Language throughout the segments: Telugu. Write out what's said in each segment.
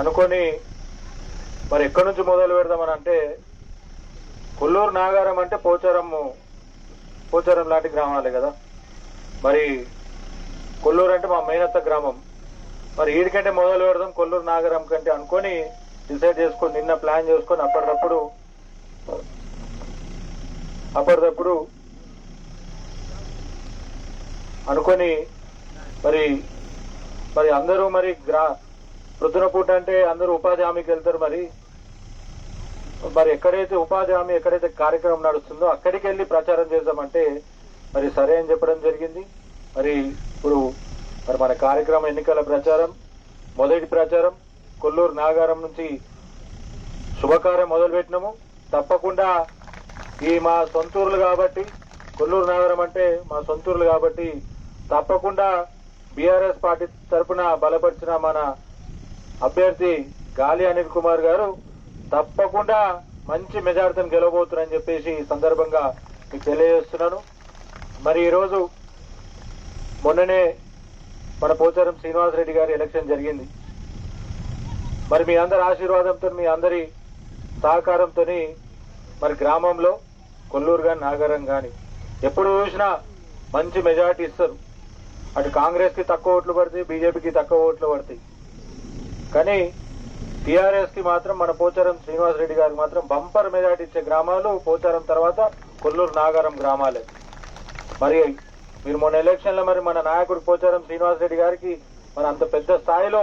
అనుకొని మరి ఎక్కడి నుంచి మొదలు పెడదామని అంటే కొల్లూరు నాగారం అంటే పోచారం పోచారం లాంటి గ్రామాలే కదా. మరి కొల్లూరు అంటే మా మేనత్త గ్రామం. మరి వీడికంటే మొదలు పెడదాం కొల్లూరు నాగరం కంటే అనుకొని డిసైడ్ చేసుకొని నిన్న ప్లాన్ చేసుకొని అప్పటికప్పుడు అప్పటికప్పుడు అనుకొని మరి మరి అందరూ మరి గ్రా ప్రొద్దున పూట అంటే అందరూ ఉపాధి హామీకి వెళ్తారు మరి. మరి ఎక్కడైతే ఉపాధి హామీ ఎక్కడైతే కార్యక్రమం నడుస్తుందో అక్కడికి వెళ్ళి ప్రచారం చేద్దామంటే మరి సరే అని చెప్పడం జరిగింది. మరి ఇప్పుడు మరి మన కార్యక్రమం ఎన్నికల ప్రచారం మొదటి ప్రచారం కొల్లూరు నాగారం నుంచి శుభకార్యం మొదలుపెట్టినాము. తప్పకుండా ఈ మా సొంతూరులు కాబట్టి కొల్లూరు నగరం అంటే మా సొంతూరులు కాబట్టి తప్పకుండా బీఆర్ఎస్ పార్టీ తరపున బలపరిచిన మన అభ్యర్థి గాలి అనిల్ కుమార్ గారు తప్పకుండా మంచి మెజార్టీని గెలవబోతున్నారని చెప్పేసి ఈ సందర్భంగా మీకు తెలియజేస్తున్నాను. మరి ఈరోజు మొన్ననే మన పోచారం శ్రీనివాసరెడ్డి గారి ఎలక్షన్ జరిగింది. మరి మీ అందరి ఆశీర్వాదంతో మీ అందరి సహకారంతో మరి గ్రామంలో కొల్లూరు కానీ నాగరం కానీ ఎప్పుడు చూసినా మంచి మెజార్టీ ఇస్తారు. అటు కాంగ్రెస్కి తక్కువ ఓట్లు పడతాయి బీజేపీకి తక్కువ ఓట్లు పడతాయి. కానీ టీఆర్ఎస్కి మాత్రం మన పోచారం శ్రీనివాసరెడ్డి గారికి మాత్రం బంపర్ మెజార్టీ ఇచ్చే గ్రామాలు పోచారం తర్వాత కొల్లూరు నాగారం గ్రామాలే. మరి మీరు మొన్న ఎలక్షన్లో మరి మన నాయకుడు పోచారం శ్రీనివాసరెడ్డి గారికి మరి అంత పెద్ద స్థాయిలో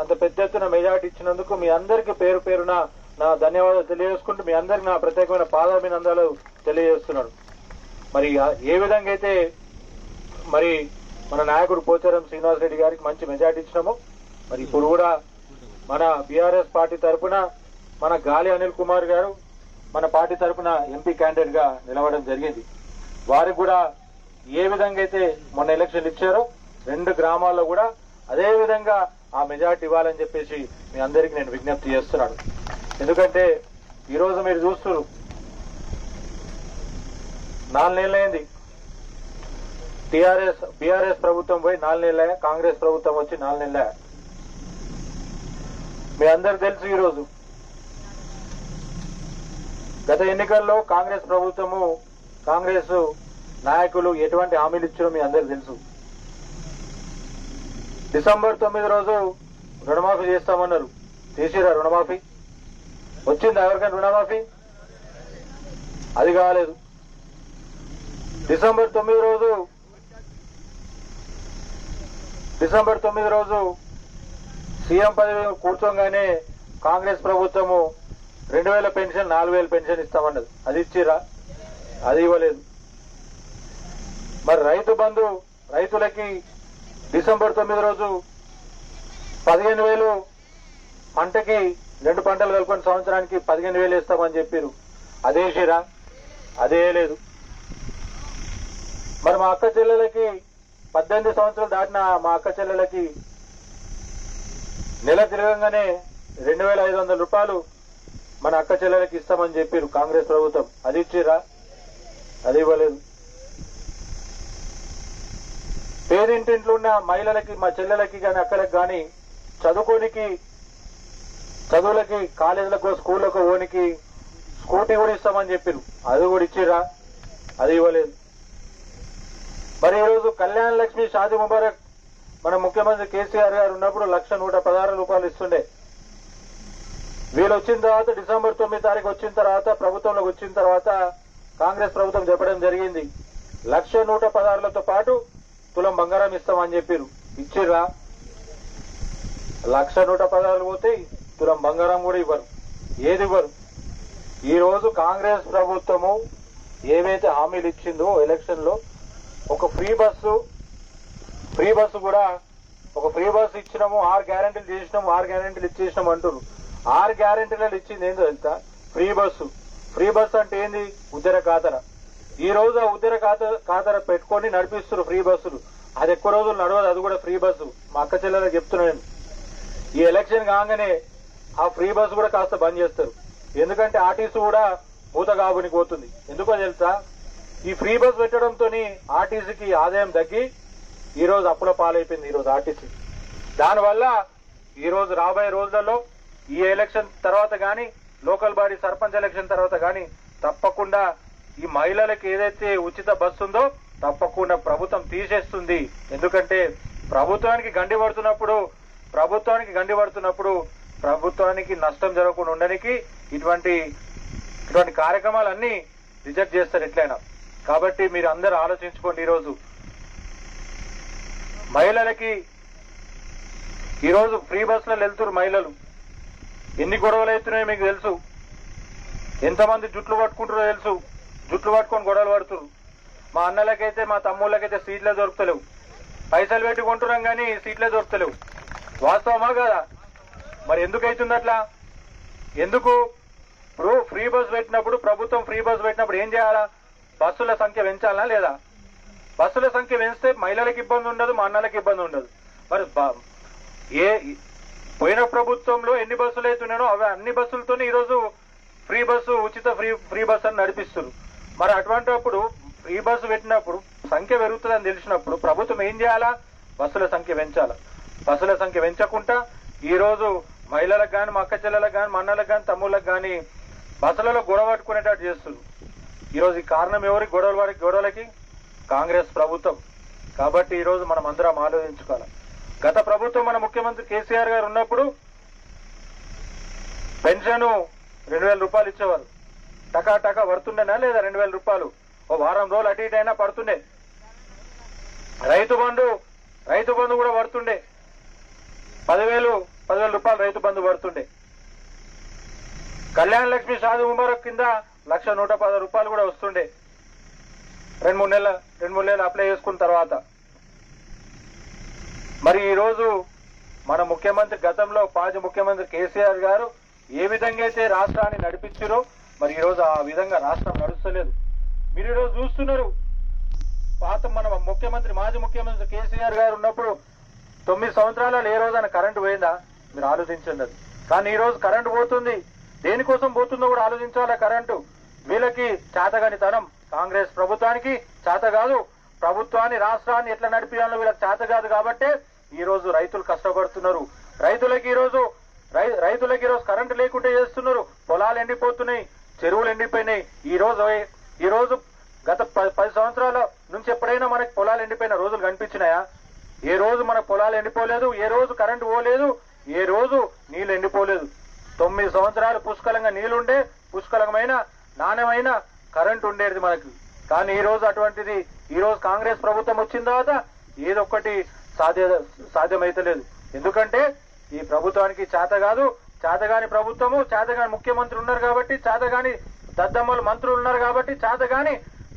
అంత పెద్ద ఎత్తున మెజార్టీ ఇచ్చినందుకు మీ అందరికీ పేరు పేరున నా ధన్యవాదాలు తెలియజేసుకుంటూ మీ అందరికి నా ప్రత్యేకమైన పాదాభినందాలు తెలియజేస్తున్నాను. మరి ఏ విధంగా అయితే మరి మన నాయకుడు పోచారం శ్రీనివాసరెడ్డి గారికి మంచి మెజార్టీ ఇచ్చినామో మరి ఇప్పుడు కూడా మన బీఆర్ఎస్ పార్టీ తరపున మన గాలి అనిల్ కుమార్ గారు మన పార్టీ తరపున ఎంపీ క్యాండిడేట్గా నిలవడం జరిగింది. వారికి కూడా ఏ విధంగా అయితే మొన్న ఎలక్షన్ ఇచ్చారో రెండు గ్రామాల్లో కూడా అదే విధంగా ఆ మెజార్టీ ఇవ్వాలని చెప్పేసి మీ అందరికీ నేను విజ్ఞప్తి చేస్తున్నాను. ఎందుకంటే ఈరోజు మీరు చూస్తున్నారు. నాలుగేళ్ళైంది నెలలైంది టిఆర్ఎస్ బీఆర్ఎస్ ప్రభుత్వం పోయి నాలుగు కాంగ్రెస్ ప్రభుత్వం వచ్చి నాలుగు మీ అందరు తెలుసు ఈరోజు. గత ఎన్నికల్లో కాంగ్రెస్ ప్రభుత్వము కాంగ్రెస్ నాయకులు ఎటువంటి హామీలు ఇచ్చారో మీ అందరు తెలుసు. డిసెంబర్ తొమ్మిది రోజు రుణమాఫీ చేస్తామన్నారు. చేసిరా రుణమాఫీ? వచ్చింది ఎవరికైనా రుణమాఫీ? అది కాలేదు. డిసెంబర్ తొమ్మిది రోజు డిసెంబర్ తొమ్మిది రోజు సీఎం పదవి కూర్చోగానే కాంగ్రెస్ ప్రభుత్వము రెండు వేల పెన్షన్ నాలుగు వేల పెన్షన్ ఇస్తామన్నది. అది ఇచ్చిరా అది ఇవ్వలేదు. మరి రైతు బంధు రైతులకి డిసెంబర్ తొమ్మిది రోజు పదిహేను వేలు పంటకి రెండు పంటలు కలుపుకొని సంవత్సరానికి పదిహేను వేలు ఇస్తామని చెప్పారు అదేసిరా అదే లేదు మరి మా అక్క చెల్లెలకి పద్దెనిమిది సంవత్సరాలు దాటిన మా అక్క చెల్లెలకి నెల తిరగంగానే రెండు వేల ఐదు వందల రూపాయలు మన అక్క చెల్లెలకి ఇస్తామని చెప్పారు కాంగ్రెస్ ప్రభుత్వం. అది ఇచ్చిరా అది ఇవ్వలేదు. పేదింటింట్లో ఉన్న మహిళలకి మా చెల్లెలకి కానీ అక్కలకు కానీ చదువుకోనికి చదువులకి కాలేజీలకు స్కూళ్ళకు ఓనికి స్కూటీ కూడా ఇస్తామని చెప్పారు అది కూడా ఇచ్చిరా అది ఇవ్వలేదు. మరి ఈరోజు కళ్యాణ లక్ష్మి షాది ముబారక్ మన ముఖ్యమంత్రి కేసీఆర్ గారు ఉన్నప్పుడు లక్ష నూట పదహారు రూపాయలు ఇస్తుండే. వీళ్ళు వచ్చిన తర్వాత డిసెంబర్ తొమ్మిది తారీఖు వచ్చిన తర్వాత ప్రభుత్వంలోకి వచ్చిన తర్వాత కాంగ్రెస్ ప్రభుత్వం చెప్పడం జరిగింది. లక్ష నూట పదహారులతో పాటు తులం బంగారం ఇస్తామని చెప్పారు ఇచ్చిర్రా? లక్ష నూట పదహారులు పోతే తులం బంగారం కూడా ఇవ్వరు. ఏది ఇవ్వరు? ఈరోజు కాంగ్రెస్ ప్రభుత్వము ఏవైతే హామీలు ఇచ్చిందో ఎలక్షన్లో ఒక ఫ్రీ బస్సు ఫ్రీ బస్సు కూడా ఒక ఫ్రీ బస్సు ఇచ్చినాము ఆరు గ్యారెంటీలు చేసినాము ఆరు గ్యారెంటీలు ఇచ్చేసినాము అంటారు ఆరు గ్యారెంటీలు ఇచ్చింది ఏందో తెలుసా? Free bus. ఫ్రీ బస్సు అంటే ఏంది? ఉద్దర ఖాతర. ఈ రోజు ఆ ఉద్దర ఖాతర ఖాతర పెట్టుకొని నడిపిస్తున్నారు ఫ్రీ బస్సులు. అది ఎక్కువ రోజులు నడవదు అది కూడా ఫ్రీ బస్సు. మా అక్క చెల్లెలకు చెప్తున్నాను నేను. ఈ ఎలక్షన్ కాగానే ఆ ఫ్రీ బస్సు కూడా కాస్త బంద్ చేస్తారు. ఎందుకంటే ఆర్టీసీ కూడా మూత కాబునికి పోతుంది. ఎందుకో తెలుసా? ఈ ఫ్రీ బస్ పెట్టడంతో ఆర్టీసీకి ఆదాయం తగ్గి ఈ రోజు అప్పుల పాలైపోయింది ఈ రోజు ఆర్టీసీ. దానివల్ల ఈ రోజు రాబోయే రోజులలో ఈ ఎలక్షన్ తర్వాత కానీ లోకల్ బాడీ సర్పంచ్ ఎలక్షన్ తర్వాత కానీ తప్పకుండా ఈ మహిళలకు ఏదైతే ఉచిత బస్సు ఉందో తప్పకుండా ప్రభుత్వం తీసేస్తుంది. ఎందుకంటే ప్రభుత్వానికి గండి పడుతున్నప్పుడు ప్రభుత్వానికి గండి పడుతున్నప్పుడు ప్రభుత్వానికి నష్టం జరగకుండా ఉండడానికి ఇటువంటి ఇటువంటి కార్యక్రమాలన్నీ రిజెక్ట్ చేస్తారు ఎట్లయినా. కాబట్టి మీరు అందరూ ఆలోచించుకోండి ఈరోజు. మహిళలకి ఈరోజు ఫ్రీ బస్సులో వెళ్తున్నారు మహిళలు. ఎన్ని గొడవలు అవుతున్నాయో మీకు తెలుసు. ఎంతమంది జుట్లు పట్టుకుంటారో తెలుసు. జుట్లు పట్టుకొని గొడవలు పడుతున్నారు. మా అన్నలకైతే మా తమ్ముళ్ళకైతే సీట్లే దొరుకుతలేవు. పైసలు పెట్టి కొంటున్నాం కానీ సీట్లే దొరుకుతలేవు. వాస్తవమా కదా? మరి ఎందుకు అవుతుంది అట్లా? ఎందుకు? ఇప్పుడు ఫ్రీ బస్ పెట్టినప్పుడు ప్రభుత్వం ఫ్రీ బస్ పెట్టినప్పుడు ఏం చేయాలా? బస్సుల సంఖ్య పెంచాలా లేదా? బస్సుల సంఖ్య పెంచితే మహిళలకు ఇబ్బంది ఉండదు మా అన్నలకు ఇబ్బంది ఉండదు. మరి ఏ పోయిన ప్రభుత్వంలో ఎన్ని బస్సులు అవుతున్నాయో అవి అన్ని బస్సులతోనే ఈరోజు ఫ్రీ బస్సు ఉచిత ఫ్రీ ఫ్రీ బస్ అని నడిపిస్తున్నారు మరి అటువంటి అప్పుడు ఫ్రీ బస్సు పెట్టినప్పుడు సంఖ్య పెరుగుతుందని తెలిసినప్పుడు ప్రభుత్వం ఏం చేయాలా? బస్సుల సంఖ్య పెంచాలా? బస్సుల సంఖ్య పెంచకుండా ఈరోజు మహిళలకు కానీ మా అక్క చెల్లెలకు కానీ మా అన్నలకు కానీ తమ్ముళ్ళకి కానీ బస్సులలో గొడవ పట్టుకునేటట్టు చేస్తున్నారు ఈ రోజు ఈ కారణం ఎవరికి? గొడవల వారికి గొడవలకి? కాంగ్రెస్ ప్రభుత్వం. కాబట్టి ఈరోజు మనం అందరం ఆలోచించుకోవాలి. గత ప్రభుత్వం మన ముఖ్యమంత్రి కేసీఆర్ గారు ఉన్నప్పుడు పెన్షన్ రెండు వేల రూపాయలు ఇచ్చేవారు. టకా టకా పడుతుండేనా లేదా రెండు వేల రూపాయలు? ఓ వారం రోజులు అటు ఇటు అయినా పడుతుండే. రైతు బంధు రైతు బంధు కూడా పడుతుండే పదివేలు పదివేల రూపాయలు రైతు బంధు పడుతుండే కళ్యాణ లక్ష్మి సాధు ముబారక్ కింద లక్ష నూట పది రూపాయలు కూడా వస్తుండే. రెండు మూడు నెలల రెండు మూడు నెలలు అప్లై చేసుకున్న తర్వాత. మరి ఈరోజు మన ముఖ్యమంత్రి గతంలో మాజీ ముఖ్యమంత్రి కేసీఆర్ గారు ఏ విధంగా అయితే రాష్ట్రాన్ని నడిపించారో మరి ఈరోజు ఆ విధంగా రాష్ట్రం నడుస్తలేదు. మీరు ఈరోజు చూస్తున్నారు పాత మన ముఖ్యమంత్రి మాజీ ముఖ్యమంత్రి కేసీఆర్ గారు ఉన్నప్పుడు తొమ్మిది సంవత్సరాలలో ఏ రోజైనా కరెంటు పోయిందా? మీరు ఆలోచించండి అది. కానీ ఈరోజు కరెంటు పోతుంది. దేనికోసం పోతుందో కూడా ఆలోచించాలా కరెంటు? వీళ్ళకి చేతగాని తనం కాంగ్రెస్ ప్రభుత్వానికి చేత కాదు. ప్రభుత్వాన్ని రాష్ట్రాన్ని ఎట్లా నడిపించాలో వీళ్ళకి చేత కాదు కాబట్టే ఈ రోజు రైతులు కష్టపడుతున్నారు. రైతులకి ఈ రోజు రై- రైతులకి ఈ రోజు కరెంటు లేకుంటే చేస్తున్నారు. పొలాలు ఎండిపోతున్నాయి చెరువులు ఎండిపోయినాయి. ఈ రోజు ఈ రోజు గత పది సంవత్సరాల నుంచి ఎప్పుడైనా మనకి పొలాలు ఎండిపోయిన రోజులు కనిపించినాయా? ఏ రోజు మన పొలాలు ఎండిపోలేదు ఏ రోజు కరెంటు పోలేదు ఏ రోజు నీళ్ళు ఎండిపోలేదు. తొమ్మిది సంవత్సరాలు పుష్కలంగా నీళ్ళుండే పుష్కలమైన నాణ్యమైన కరెంట్ ఉండేది మనకు. కానీ ఈ రోజు అటువంటిది ఈ రోజు కాంగ్రెస్ ప్రభుత్వం వచ్చిన తర్వాత ఏదొక్కటి సాధ్య సాధ్యమైతలేదు. ఎందుకంటే ఈ ప్రభుత్వానికి చేత కాదు చేతగాని ప్రభుత్వము చేతగాని ముఖ్యమంత్రి ఉన్నారు కాబట్టి చేతగాని దద్దమ్మలు మంత్రులు ఉన్నారు కాబట్టి చేతగాని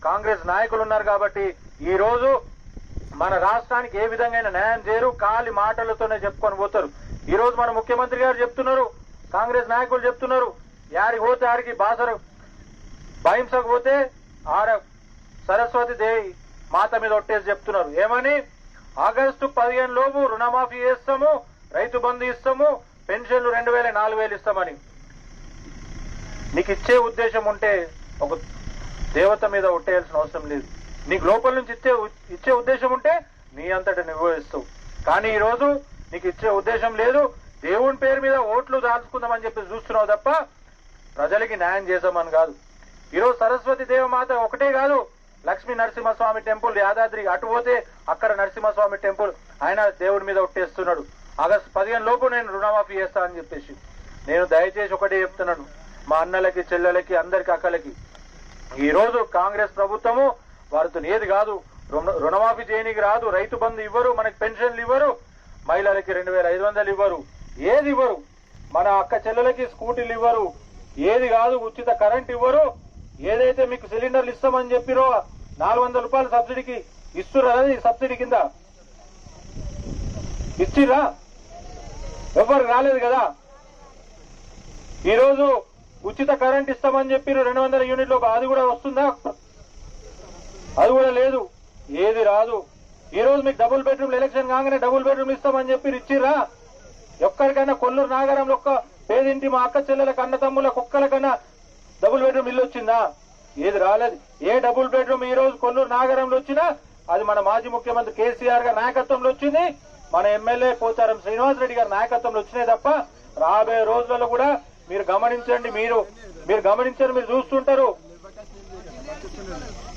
కాంగ్రెస్ నాయకులు ఉన్నారు కాబట్టి ఈ రోజు మన రాష్ట్రానికి ఏ విధంగా న్యాయం చేయరు కాలి మాటలతోనే చెప్పుకొని పోతారు. ఈ రోజు మన ముఖ్యమంత్రి గారు చెప్తున్నారు కాంగ్రెస్ నాయకులు చెప్తున్నారు యారికి పోతే యారికి బాసరు భయం పోతే ఆడ సరస్వతి దేవి మాత మీద ఒట్టేసి చెప్తున్నారు. ఏమని? ఆగస్టు పదిహేను లోపు రుణమాఫీ చేస్తాము రైతు బంధు ఇస్తాము పెన్షన్లు రెండు వేల నాలుగు వేలు ఇస్తామని. నీకు ఇచ్చే ఉద్దేశం ఉంటే ఒక దేవత మీద ఒట్టేయాల్సిన అవసరం లేదు. నీకు లోపల నుంచి ఇచ్చే ఇచ్చే ఉద్దేశం ఉంటే నీ అంతటా నువ్వు ఇస్తావు. కానీ ఈరోజు నీకు ఇచ్చే ఉద్దేశం లేదు. దేవుని పేరు మీద ఓట్లు దాల్చుకుందామని చెప్పి చూస్తున్నావు తప్ప ప్రజలకి న్యాయం చేసామని కాదు. ఈరోజు సరస్వతి దేవమాత ఒకటే కాదు లక్ష్మీ నరసింహస్వామి టెంపుల్ యాదాద్రి అటు పోతే అక్కడ నరసింహస్వామి టెంపుల్. ఆయన దేవుడి మీద ఒట్టేస్తున్నాడు. ఆగస్టు పదిహేను లోపు నేను రుణమాఫీ చేస్తానని చెప్పేసి. నేను దయచేసి ఒకటే చెప్తున్నాను. మా అన్నలకి చెల్లెలకి అందరికి అక్కలకి. ఈరోజు కాంగ్రెస్ ప్రభుత్వము వారితో ఏది కాదు. రుణ- రుణమాఫీ చేయనికి రాదు. రైతు బంధు ఇవ్వరు మనకి పెన్షన్లు ఇవ్వరు మహిళలకి రెండు వేల ఐదు వందలు ఇవ్వరు. ఏది ఇవ్వరు? మన అక్క చెల్లెలకి స్కూటీలు ఇవ్వరు. ఏది కాదు ఉచిత కరెంట్ ఇవ్వరు. ఏదైతే మీకు సిలిండర్లు ఇస్తామని చెప్పిరో నాలుగు వందల రూపాయల సబ్సిడీకి ఇస్తురా ఈ సబ్సిడీ కింద. ఇచ్చిరా ఎవరు రాలేదు కదా? ఈరోజు ఉచిత కరెంట్ ఇస్తామని చెప్పిరు రెండు వందల యూనిట్లు అది కూడా వస్తుందా? అది కూడా లేదు. ఏది రాదు. ఈరోజు మీకు డబుల్ బెడ్రూమ్ ఎలక్షన్ కాగానే డబుల్ బెడ్రూమ్ ఇస్తామని చెప్పి ఇచ్చిర్రా? ఎక్కడికైనా కొల్లూరు నాగరంలో ఒక్క పేదింటి మా అక్క చెల్లెల కన్న తమ్ముల కుక్కల కన్నా డబుల్ బెడ్రూమ్ ఇల్లు వచ్చిందా? ఏది రాలేదు. ఏ డబుల్ బెడ్రూమ్ ఈ రోజు కొల్లూరు నాగరంలో వచ్చినా అది మన మాజీ ముఖ్యమంత్రి కేసీఆర్ గారి నాయకత్వంలో వచ్చింది. మన ఎమ్మెల్యే పోచారం శ్రీనివాస్ రెడ్డి గారి నాయకత్వంలో వచ్చినాయి తప్ప రాబోయే రోజులలో కూడా మీరు గమనించండి మీరు. మీరు గమనించండి మీరు చూస్తుంటారు.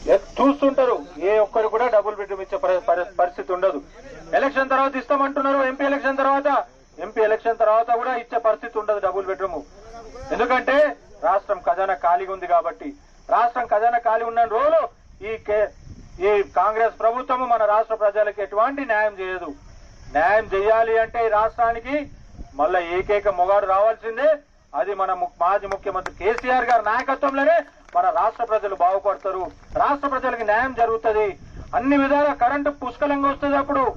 ఎ- చూస్తుంటారు. ఏ ఒక్కరు కూడా డబుల్ బెడ్రూమ్ ఇచ్చే పరి- పరిస్థితి ఉండదు. ఎలక్షన్ తర్వాత ఇస్తామంటున్నారు ఎంపీ ఎలక్షన్ తర్వాత. ఎంపీ ఎలక్షన్ తర్వాత కూడా ఇచ్చే పరిస్థితి ఉండదు డబుల్ బెడ్రూమ్. ఎందుకంటే రాష్ట్రం ఖజానా ఖాళీగా ఉంది కాబట్టి రాష్ట్రం ఖజానా ఖాళీ ఉన్న రోజులు ఈ కే- ఈ కాంగ్రెస్ ప్రభుత్వము మన రాష్ట్ర ప్రజలకు ఎటువంటి న్యాయం చేయదు. న్యాయం చేయాలి అంటే ఈ రాష్ట్రానికి మళ్ళా ఏకైక మొగాడు రావాల్సిందే. అది మన ము- మాజీ ముఖ్యమంత్రి కేసీఆర్ గారి నాయకత్వంలోనే మన రాష్ట్ర ప్రజలు బాగుపడతారు. రాష్ట్ర ప్రజలకు న్యాయం జరుగుతుంది. అన్ని విధాల కరెంటు పుష్కలంగా వస్తుంది అప్పుడు.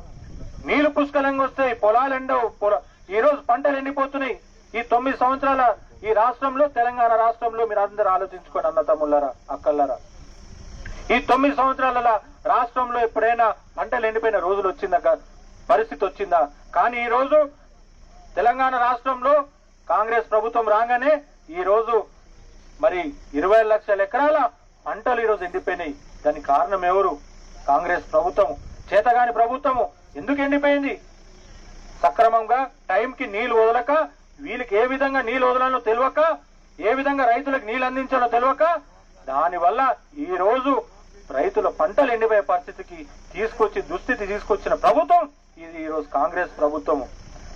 నీళ్ళు పుష్కలంగా వస్తాయి. పొలాలు ఎండవు. ఈ రోజు పంటలు ఎండిపోతున్నాయి. ఈ తొమ్మిది సంవత్సరాల ఈ రాష్ట్రంలో తెలంగాణ రాష్ట్రంలో మీరు అందరూ ఆలోచించుకోండి అన్న తమ్ములరా అక్కలరా ఈ తొమ్మిది సంవత్సరాల రాష్ట్రంలో ఎప్పుడైనా పంటలు ఎండిపోయిన రోజులు వచ్చిందా పరిస్థితి వచ్చిందా? కానీ ఈ రోజు తెలంగాణ రాష్ట్రంలో కాంగ్రెస్ ప్రభుత్వం రాగానే ఈ రోజు మరి ఇరవై లక్షల ఎకరాల పంటలు ఈరోజు ఎండిపోయినాయి. దానికి కారణం ఎవరు? కాంగ్రెస్ ప్రభుత్వం. చేతగాని ప్రభుత్వము. ఎందుకు ఎండిపోయింది? సక్రమంగా టైంకి నీళ్ళు వదలక వీళ్ళకి ఏ విధంగా నీళ్ళు వదలాలో తెలియక ఏ విధంగా రైతులకు నీళ్ళు అందించాలో తెలియక దానివల్ల ఈ రోజు రైతుల పంటలు ఎండిపోయే పరిస్థితికి తీసుకొచ్చి దుస్థితి తీసుకొచ్చిన ప్రభుత్వం ఇది ఈరోజు కాంగ్రెస్ ప్రభుత్వము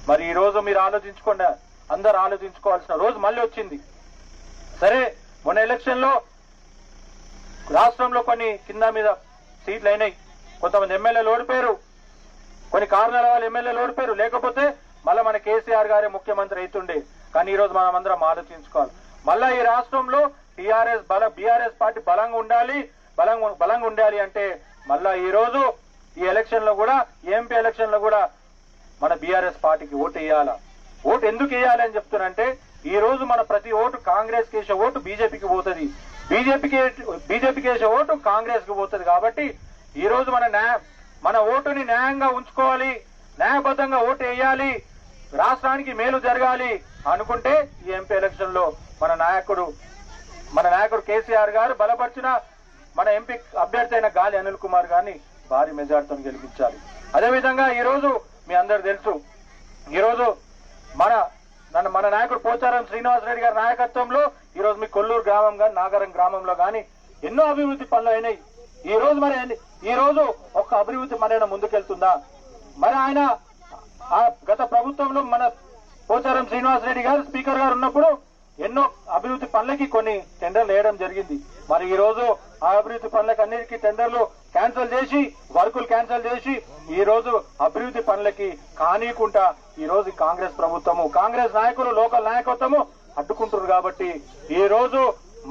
మరి ఈ రోజు మీరు ఆలోచించుకోండి అందరు ఆలోచించుకోవాల్సిన రోజు మళ్ళీ వచ్చింది. సరే మొన్న ఎలక్షన్లో రాష్ట్రంలో కొన్ని కింద మీద సీట్లు అయినాయి. కొంతమంది ఎమ్మెల్యేలు ఓడిపోయారు. కొన్ని కారణాల వాళ్ళు ఎమ్మెల్యేలు ఓడిపోయారు. లేకపోతే మళ్ళా మన కేసీఆర్ గారే ముఖ్యమంత్రి అవుతుండే కానీ ఈ రోజు మనం అందరం ఆలోచించుకోవాలి. మళ్ళా ఈ రాష్ట్రంలో టీఆర్ఎస్ బల బీఆర్ఎస్ పార్టీ బలంగా ఉండాలి. బలంగా బలంగా ఉండాలి అంటే మళ్ళా ఈ రోజు ఈ ఎలక్షన్లో కూడా ఎంపీ ఎలక్షన్లో కూడా మన బీఆర్ఎస్ పార్టీకి ఓటు వేయాలా? ఓటు ఎందుకు వేయాలి అని చెప్తున్నంటే ఈ రోజు మన ప్రతి ఓటు కాంగ్రెస్కి వేసే ఓటు బీజేపీకి పోతుంది. బీజేపీకి బీజేపీకి వేసే ఓటు కాంగ్రెస్కి పోతుంది కాబట్టి ఈ రోజు మన న్యాయ మన ఓటుని న్యాయంగా ఉంచుకోవాలి. న్యాయబద్ధంగా ఓటు వేయాలి. రాష్ట్రానికి మేలు జరగాలి అనుకుంటే ఈ ఎంపీ ఎలక్షన్లో? మన నాయకుడు మన నాయకుడు కేసీఆర్ గారు బలపరిచిన మన ఎంపీ అభ్యర్థి అయిన గాలి అనిల్ కుమార్ గారిని భారీ మెజార్టీతో గెలిపించాలి. అదేవిధంగా ఈ రోజు మీ అందరు తెలుసు ఈరోజు మన నన్ను మన నాయకుడు పోచారం శ్రీనివాస్ రెడ్డి గారి నాయకత్వంలో ఈ రోజు మీ కొల్లూరు గ్రామం గాని నాగరం గ్రామంలో కానీ ఎన్నో అభివృద్ధి పనులు అయినాయి. ఈ రోజు మరి ఈ రోజు ఒక్క అభివృద్ధి మన ముందుకెళ్తుందా? మరి ఆయన ఆ గత ప్రభుత్వంలో మన పోచారం శ్రీనివాస్ రెడ్డి గారు స్పీకర్ గారు ఉన్నప్పుడు ఎన్నో అభివృద్ధి పనులకి కొన్ని టెండర్లు వేయడం జరిగింది. మరి ఈ రోజు ఆ అభివృద్ధి పనులకు అన్నిటికీ టెండర్లు క్యాన్సిల్ చేసి వర్కులు క్యాన్సిల్ చేసి ఈ రోజు అభివృద్ధి పనులకి కానీయకుండా ఈ రోజు కాంగ్రెస్ ప్రభుత్వము కాంగ్రెస్ నాయకులు లోకల్ నాయకత్వము అడ్డుకుంటున్నారు కాబట్టి ఈ రోజు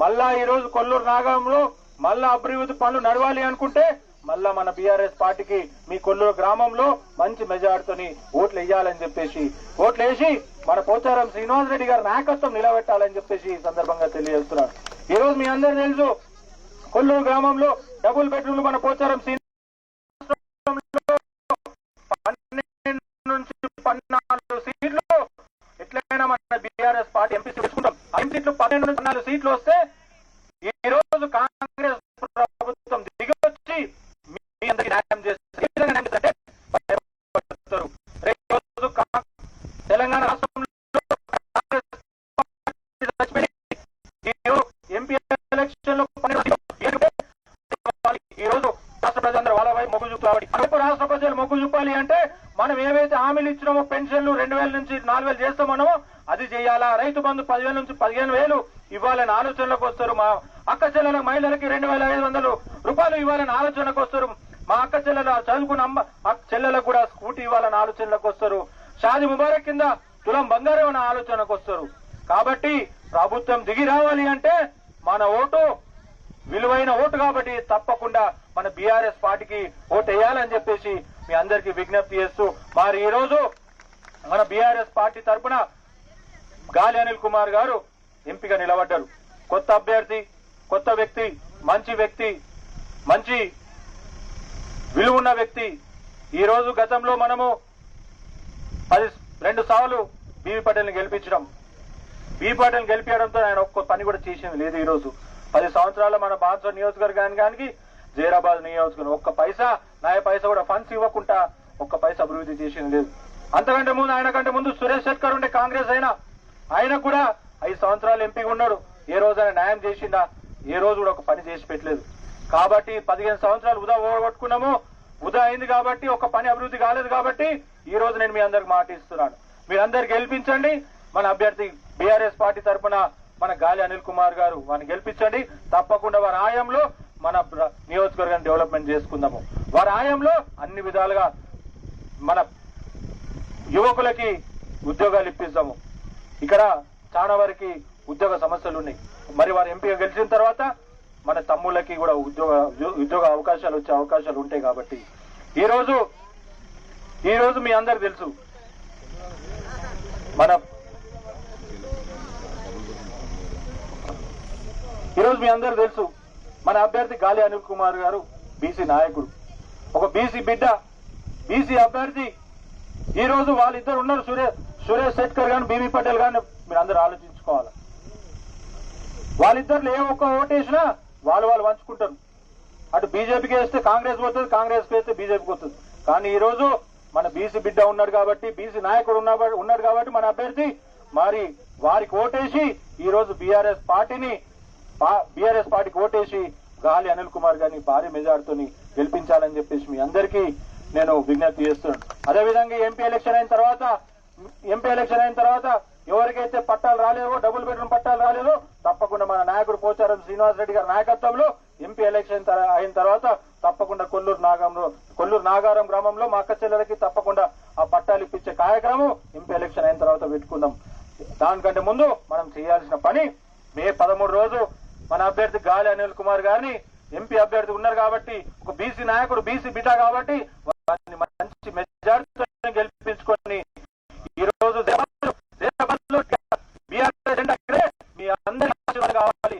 మళ్ళా ఈ రోజు కొల్లూరు నాగంలో మళ్ళా అభివృద్ధి పనులు నడవాలి అనుకుంటే మళ్ళా మన బీఆర్ఎస్ పార్టీకి మీ కొల్లూరు గ్రామంలో మంచి మెజార్టీతోని ఓట్లు వేయాలని చెప్పేసి ఓట్లు వేసి మన పోచారం శ్రీనివాస్ రెడ్డి గారి నాయకత్వం నిలబెట్టాలని చెప్పేసి ఈ సందర్భంగా తెలియజేస్తున్నారు ఈ రోజు మీ అందరూ తెలుసు కొల్లూరు గ్రామంలో డబుల్ బెడ్రూమ్లు మన పోచారం శ్రీనివాసంలో పన్నెండు నుంచి పద్నాలుగు సీట్లు. ఎట్లయినా మన బీఆర్ఎస్ పార్టీ ఎంపీ తెచ్చుకుంటాం ఐదు సీట్లు పన్నెండు నుంచి నాలుగు సీట్లు వస్తే ఈ రోజు కాంగ్రెస్ ప్రభుత్వం దిగి వచ్చి మీ అందరికి న్యాయం చేస్తారు ఏ విధంగా న్యాయం చేస్తారంటే భయపడతారు. రేపు రోజు కా- తెలంగాణ రాష్ట్రంలో కాంగ్రెస్ పార్టీ చచ్చిపోయి ఈ రోజు ఎంపీ ఎలక్షన్లో పన్నెండు సీట్లు ఏడుంటే చెప్పాలి. ఈ రోజు రాష్ట్ర ప్రజలందరూ వాళ్ళ వైపు మొగ్గు చూపాలి రేపు రాష్ట్ర ప్రజలు మొగ్గు చూపాలి అంటే మనం ఏవైతే హామీలు ఇచ్చినామో పెన్షన్లు రెండు వేల నుంచి నాలుగు వేలు చేస్తామనో అది చేయాలా? రైతు బంధు పదివేల నుంచి పదిహేను వేలు ఇవ్వాలని ఆలోచనలకు వస్తారు. మా అక్క చెల్లెల మహిళలకి రెండు వేల ఐదు వందలు రూపాయలు ఇవ్వాలని ఆలోచనకు వస్తారు. మా అక్క చెల్లెల చదువుకున్న అమ్మ చెల్లెలకు కూడా స్కూటీ ఇవ్వాలని ఆలోచనలకు వస్తారు. షాది ముబారక్ కింద తులం బంగారం అనే ఆలోచనకు వస్తారు. కాబట్టి ప్రభుత్వం దిగి రావాలి అంటే మన ఓటు విలువైన ఓటు కాబట్టి తప్పకుండా మన బీఆర్ఎస్ పార్టీకి ఓటు వేయాలని చెప్పేసి మీ అందరికీ విజ్ఞప్తి చేస్తూ మరి ఈ రోజు మన బీఆర్ఎస్ పార్టీ తరపున గాలి అనిల్ కుమార్ గారు ఎంపిక నిలబడ్డారు. కొత్త అభ్యర్థి కొత్త వ్యక్తి మంచి వ్యక్తి మంచి విలువ ఉన్న వ్యక్తి. ఈరోజు గతంలో మనము పది రెండు సార్లు బీవీ పటేల్ని గెలిపించడం. బీవీ పటేల్ గెలిపించడంతో ఆయన ఒక్క పని కూడా చేసింది లేదు ఈరోజు. పది సంవత్సరాల మన బాన్సర్ నియోజకవర్గానికి జైరాబాద్ నియోజకవర్గం ఒక్క పైసా నాయ పైసా కూడా ఫండ్స్ ఇవ్వకుండా ఒక్క పైసా అభివృద్ధి చేసింది లేదు. అంతకంటే ముందు ఆయన కంటే ముందు సురేష్ శెట్కర్ ఉండే కాంగ్రెస్ అయినా ఆయన కూడా ఐదు సంవత్సరాలు ఎంపీగా ఉన్నాడు. ఏ రోజు ఆయన న్యాయం చేసిందా ఏ రోజు కూడా ఒక పని చేసి పెట్టలేదు. కాబట్టి పదిహేను సంవత్సరాలు ఉదా ఓడగొట్టుకున్నాము ఉదా అయింది కాబట్టి ఒక పని అభివృద్ధి కాలేదు కాబట్టి ఈ రోజు నేను మీ అందరికి మాట ఇస్తున్నాను. మీరందరు గెలిపించండి. మన అభ్యర్థి బీఆర్ఎస్ పార్టీ తరఫున మన గాలి అనిల్ కుమార్ గారు వారిని గెలిపించండి. తప్పకుండా వారి ఆయంలో మన నియోజకవర్గాన్ని డెవలప్మెంట్ చేసుకుందాము. వారి ఆయంలో అన్ని విధాలుగా మన యువకులకి ఉద్యోగాలు ఇప్పిస్తాము. ఇక్కడ చాలా వరకు ఉద్యోగ సమస్యలు ఉన్నాయి. మరి వారు ఎంపీగా గెలిచిన తర్వాత మన తమ్ముళ్ళకి కూడా ఉద్యోగ ఉద్యోగ అవకాశాలు వచ్చే అవకాశాలు ఉంటాయి కాబట్టి. ఈరోజు ఈరోజు ఈ రోజు మీ అందరు తెలుసు. మన ఈరోజు మీ అందరు తెలుసు. మన అభ్యర్థి గాలి అనిల్ కుమార్ గారు బీసీ నాయకుడు. ఒక బీసీ బిడ్డ బీసీ అభ్యర్థి ఈ రోజు వాళ్ళిద్దరు ఉన్నారు సురేష్ సురేష్ శెట్కర్ గాని బీబీ పటేల్ గాని. మీరు అందరు ఆలోచించుకోవాలి. వాళ్ళిద్దరు ఏ ఒక్క ఓటేసినా వాళ్ళు వాళ్ళు పంచుకుంటారు. అటు బీజేపీకి వేస్తే కాంగ్రెస్ పోతుంది కాంగ్రెస్ వేస్తే బీజేపీకి వస్తుంది కానీ ఈ రోజు మన బీసీ బిడ్డ ఉన్నాడు కాబట్టి బీసీ నాయకుడు ఉన్నాడు కాబట్టి మన అభ్యర్థి మరి వారికి ఓటేసి ఈ రోజు బీఆర్ఎస్ పార్టీని బీఆర్ఎస్ పార్టీకి ఓటేసి గాలి అనిల్ కుమార్ గారిని భారీ మెజార్టీతోని గెలిపించాలని చెప్పేసి మీ అందరికీ నేను విజ్ఞప్తి చేస్తున్నాను. అదేవిధంగా ఎంపీ ఎలక్షన్ అయిన తర్వాత ఎంపీ ఎలక్షన్ అయిన తర్వాత ఎవరికైతే పట్టాలు రాలేవో డబుల్ బెడ్రూమ్ పట్టాలు రాలేదో తప్పకుండా మన నాయకుడు పోచారం శ్రీనివాస్ రెడ్డి గారి నాయకత్వంలో ఎంపీ ఎలక్షన్ అయిన తర్వాత తప్పకుండా కొల్లూరు నాగంలో కొల్లూరు నాగారం గ్రామంలో మా అక్క చెల్లెలకి తప్పకుండా ఆ పట్టాలు ఇప్పించే కార్యక్రమం ఎంపీ ఎలక్షన్ అయిన తర్వాత పెట్టుకుందాం. దానికంటే ముందు మనం చేయాల్సిన పని మే పదమూడు రోజు మన అభ్యర్థి గాలి అనిల్ కుమార్ గారిని ఎంపీ అభ్యర్థి ఉన్నారు కాబట్టి ఒక బీసీ నాయకుడు బీసీ బిడ్డ కాబట్టి దాన్ని మంచి మెజార్టీతో గెలిపించుకొని ఈ రోజు దేశ దేశభక్తులు బీఆర్ఎస్ మీ అందరి ఆశీర్వాదం కావాలి